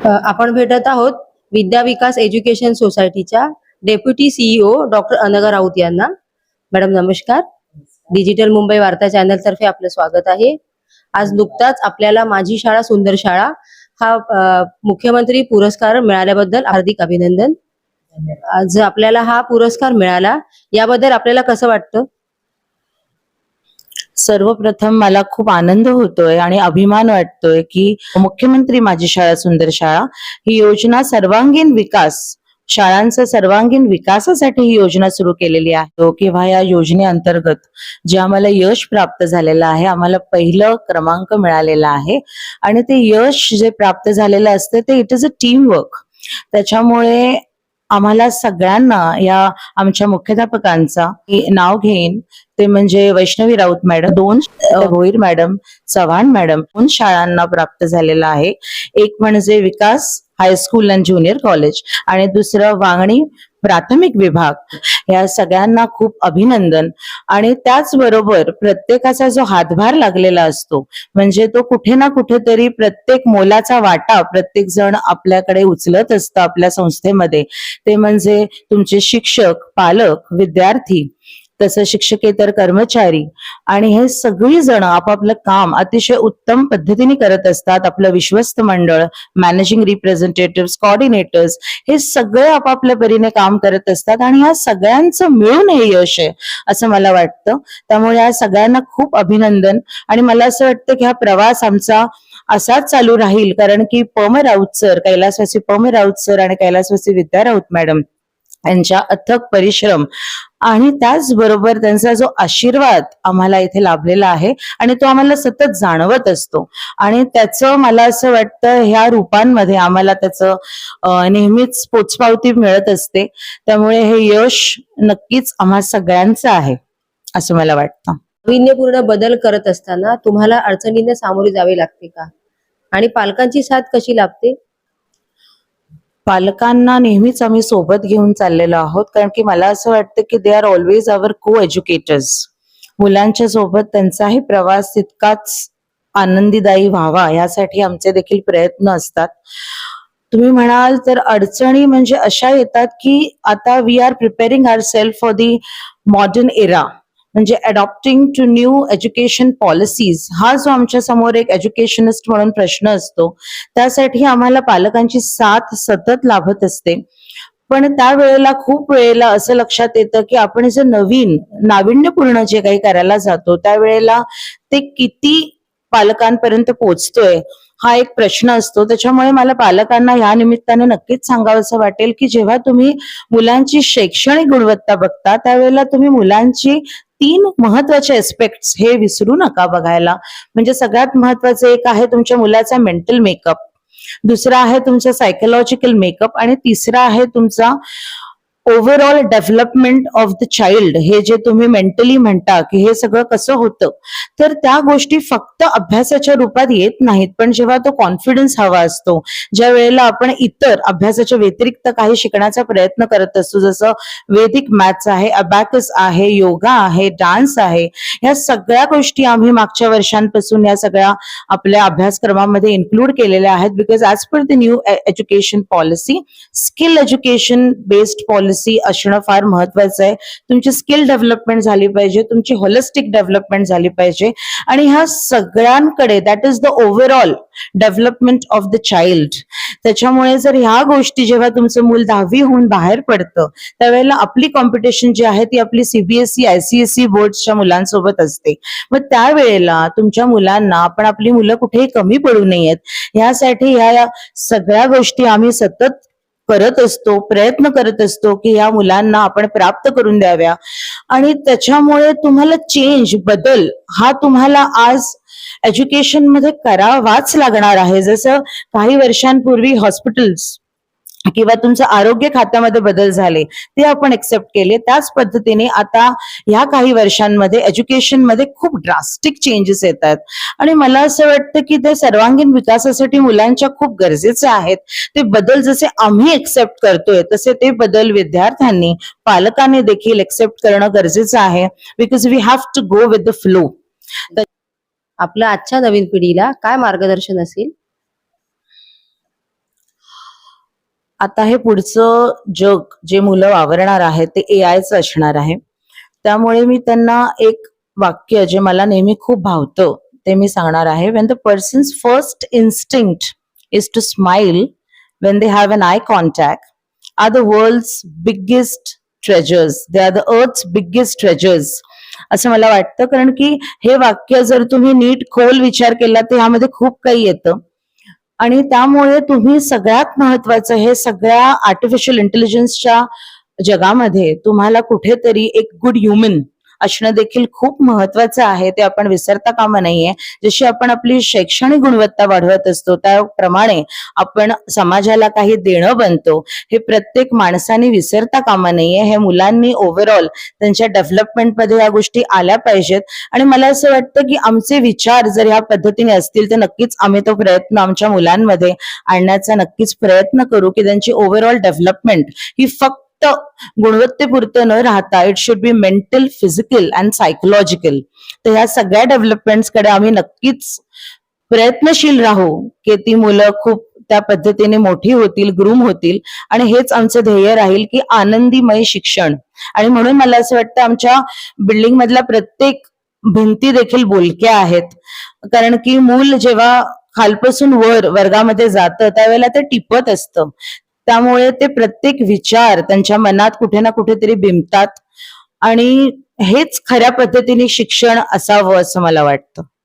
आपण भेटत आहोत विद्या विकास एज्युकेशन सोसायटीच्या deputy CEO doctor Anagha Raut यांना. मॅडम नमस्कार. डिजिटल मुंबई वार्ता चॅनल तर्फे आपलं स्वागत आहे. आज नुकताच आपल्याला माझी शाळा सुंदर शाळा हा मुख्यमंत्री पुरस्कार मिळाल्याबद्दल हार्दिक अभिनंदन. आज आपल्याला हा पुरस्कार मिळाला. याबद्दल आपल्याला कसं वाटतं? सर्वप्रथम मला खूप आनंद होतोय आणि अभिमान वाटतोय की मुख्यमंत्री माझी शाळा सुंदर शाळा ही योजना सर्वांगीण विकास शाळांचा सर्वांगीण विकासासाठी ही योजना सुरू केलेली आहे. किंवा या योजनेअंतर्गत जे आम्हाला यश प्राप्त झालेलं आहे आम्हाला पहिलं क्रमांक मिळालेला आहे आणि ते यश जे प्राप्त झालेलं असतं ते it is a team work त्याच्यामुळे आम्हाला सगळ्यांना या आमच्या मुख्याध्यापकांचा नाव घेईन. ते म्हणजे वैष्णवी राऊत मॅडम दोन अ, भोईर मॅडम चव्हाण मॅडम दोन शाळांना प्राप्त झालेला आहे. एक म्हणजे Vikas high school and junior college आणि दुसरं वांगणी प्राथमिक विभाग या सगळ्यांना खूप अभिनंदन. आणि त्याचबरोबर प्रत्येकाचा जो हातभार लागलेला असतो म्हणजे तो कुठे ना कुठेतरी प्रत्येक मोलाचा वाटा प्रत्येक जण आपल्याकडे उचलत असतं आपल्या संस्थेमध्ये. ते म्हणजे तुमचे शिक्षक पालक विद्यार्थी तसं शिक्षकेतर कर्मचारी आणि हे सगळी जण आपापलं काम अतिशय उत्तम पद्धतीने करत असतात. आपलं विश्वस्त मंडळ मॅनेजिंग रिप्रेझेंटेटिव्ह कॉर्डिनेटर्स हे सगळे आपापल्या परीने काम करत असतात आणि या सगळ्यांचं मिळून हे यश आहे असं मला वाटतं. त्यामुळे या सगळ्यांना खूप अभिनंदन आणि मला असं वाटतं की हा प्रवास आमचा असाच चालू राहील. कारण की पम राऊत सर कैलासवासी पम राऊत सर आणि कैलासवासी विद्या राऊत मॅडम त्यांच्या अथक परिश्रम आणि त्याचबरोबर त्यांचा जो आशीर्वाद आम्हाला इथे लाभलेला आहे आणि तो आम्हाला सतत जाणवत असतो. आणि त्याचं मला असं वाटतं ह्या रूपांमध्ये आम्हाला त्याचं नेहमीच पोचपावती मिळत असते. त्यामुळे हे यश नक्कीच आम्हा सगळ्यांचं आहे असं मला वाटतं. नाविन्यपूर्ण बदल करत असताना तुम्हाला अडचणींना सामोरे जावे लागते का? आणि पालकांची साथ कशी लाभते? पालकांना नेहमीच आम्ही सोबत घेऊन चाललेलो आहोत. कारण की मला असं वाटतं की they are always our co educators मुलांच्या सोबत त्यांचाही प्रवास तितकाच आनंदीदायी व्हावा यासाठी आमचे देखील प्रयत्न असतात. तुम्ही म्हणाल तर अडचणी म्हणजे अशा येतात की आता we are preparing our self for the modern era म्हणजे adopting to new education policies हा जो आमच्यासमोर एक एज्युकेशनिस्ट म्हणून प्रश्न असतो त्यासाठी आम्हाला पालकांची साथ सतत लाभत असते. पण त्यावेळेला खूप वेळेला असं लक्षात येतं की आपण जे नवीन नाविन्यपूर्ण जे काही करायला जातो त्यावेळेला ते किती पालकांपर्यंत पोहोचतोय हा एक प्रश्न असतो. त्याच्यामुळे मला पालकांना या निमित्ताने नक्कीच सांगावंसं वाटेल की जेव्हा तुम्ही मुलांची शैक्षणिक गुणवत्ता बघता त्यावेळेला तुम्ही मुलांची तीन महत्त्वाचे एस्पेक्ट्स हे विसरू नका बघायला. म्हणजे सगळ्यात महत्वाचं एक आहे तुमच्या मुलाचा मेंटल मेकअप दुसरा आहे तुमचा सायकोलॉजिकल मेकअप आणि तिसरा आहे तुमचा overall development of the child हे जे तुम्ही मेंटली म्हणता की हे सगळं कसं होतं तर त्या गोष्टी फक्त अभ्यासाच्या रूपात येत नाहीत. पण जेव्हा तो कॉन्फिडन्स हवा असतो ज्या वेळेला आपण इतर अभ्यासाच्या व्यतिरिक्त काही शिकण्याचा प्रयत्न करत असतो जसं वेदिक मॅथ्स आहे अबॅकस आहे योगा आहे डान्स आहे ह्या सगळ्या गोष्टी आम्ही मागच्या वर्षांपासून या सगळ्या आपल्या अभ्यासक्रमामध्ये इन्क्लूड केलेल्या आहेत because as per the new education policy skill education based policy असणं फार महत्वाचं आहे. तुमची स्किल डेव्हलपमेंट झाली पाहिजे तुमची होलिस्टिक डेव्हलपमेंट झाली पाहिजे. आणि ह्या सगळ्यांकडे that is the overall development of the child त्याच्यामुळे जर ह्या गोष्टी जेव्हा तुमचं मूल दहावी होऊन बाहेर पडतं त्यावेळेला आपली कॉम्पिटिशन जी आहे ती आपली सीबीएसई आयसीएसई बोर्डच्या मुलांसोबत असते. मग त्यावेळेला तुमच्या मुलांना आपण आपली मुलं कुठेही कमी पडू नयेत. ह्यासाठी ह्या सगळ्या गोष्टी आम्ही सतत करत असतो प्रयत्न करत असतो की या मुलांना आपण प्राप्त करून द्याव्या. आणि त्याच्यामुळे तुम्हाला चेंज बदल हा तुम्हाला आज एज्युकेशनमध्ये करावाच लागणार आहे. जसं काही वर्षांपूर्वी हॉस्पिटल्स किंवा तुमचं आरोग्य खात्यामध्ये बदल झाले ते आपण एक्सेप्ट केले. त्याच पद्धतीने आता ह्या काही वर्षांमध्ये एज्युकेशनमध्ये खूप ड्रास्टिक चेंजेस येत आहेत आणि मला असं वाटतं की ते सर्वांगीण विकासासाठी मुलांच्या खूप गरजेचे आहेत. ते बदल जसे आम्ही एक्सेप्ट करतोय तसे ते बदल विद्यार्थ्यांनी पालकांनी देखील एक्सेप्ट करणं गरजेचं आहे. Because we have to go with the flow आपल्या आजच्या नवीन पिढीला काय मार्गदर्शन असेल? आता हे पुढचं जग जे मुलं वावरणार आहे ते ए आयचं असणार आहे. त्यामुळे मी त्यांना एक वाक्य जे मला नेहमी खूप भावतं ते मी सांगणार आहे. When the person's first instinct is to smile when they have an eye contact are the world's biggest treasures they are the earth biggest treasures असं मला वाटतं कारण की हे वाक्य जर तुम्ही नीट खोल विचार केला तर ह्यामध्ये खूप काही येतं. आणि त्यामुळे तुम्ही सगळ्यात महत्वाचं हे सगळ्या आर्टिफिशियल इंटेलिजन्सच्या जगामध्ये तुम्हाला कुठेतरी एक गुड ह्युमन असणं देखील खूप महत्वाचं आहे. ते आपण विसरता कामा नाहीये. जशी आपण आपली शैक्षणिक गुणवत्ता वाढवत असतो त्याप्रमाणे आपण समाजाला काही देणं बनतो हे प्रत्येक माणसाने विसरता कामा नाहीये. हे मुलांनी ओव्हरऑल त्यांच्या डेव्हलपमेंटमध्ये या गोष्टी आल्या पाहिजेत. आणि मला असं वाटतं की आमचे विचार जर ह्या पद्धतीने असतील तर नक्कीच आम्ही तो प्रयत्न आमच्या मुलांमध्ये आणण्याचा नक्कीच प्रयत्न करू की त्यांची ओव्हरऑल डेव्हलपमेंट ही फक्त गुणवत्तेपुरतं न राहता it should be mental physical and psychological तर ह्या सगळ्या डेव्हलपमेंट्सकडे आम्ही नक्कीच प्रयत्नशील राहू की ती मुलं खूप त्या पद्धतीने मोठी होतील ग्रूम होतील. आणि हेच आमचं ध्येय राहील की आनंदीमय शिक्षण. आणि म्हणून मला असं वाटतं आमच्या बिल्डिंग मधल्या प्रत्येक भिंती देखील बोलक्या आहेत. कारण की मूल जेव्हा खालपासून वर वर्गामध्ये जातं त्यावेळेला ते टिपत असतं. त्यामुळे ते प्रत्येक विचार त्यांच्या मनात कुठे ना कुठेतरी बिंबतात. आणि हेच खऱ्या पद्धतीने शिक्षण असावं असं मला वाटतं.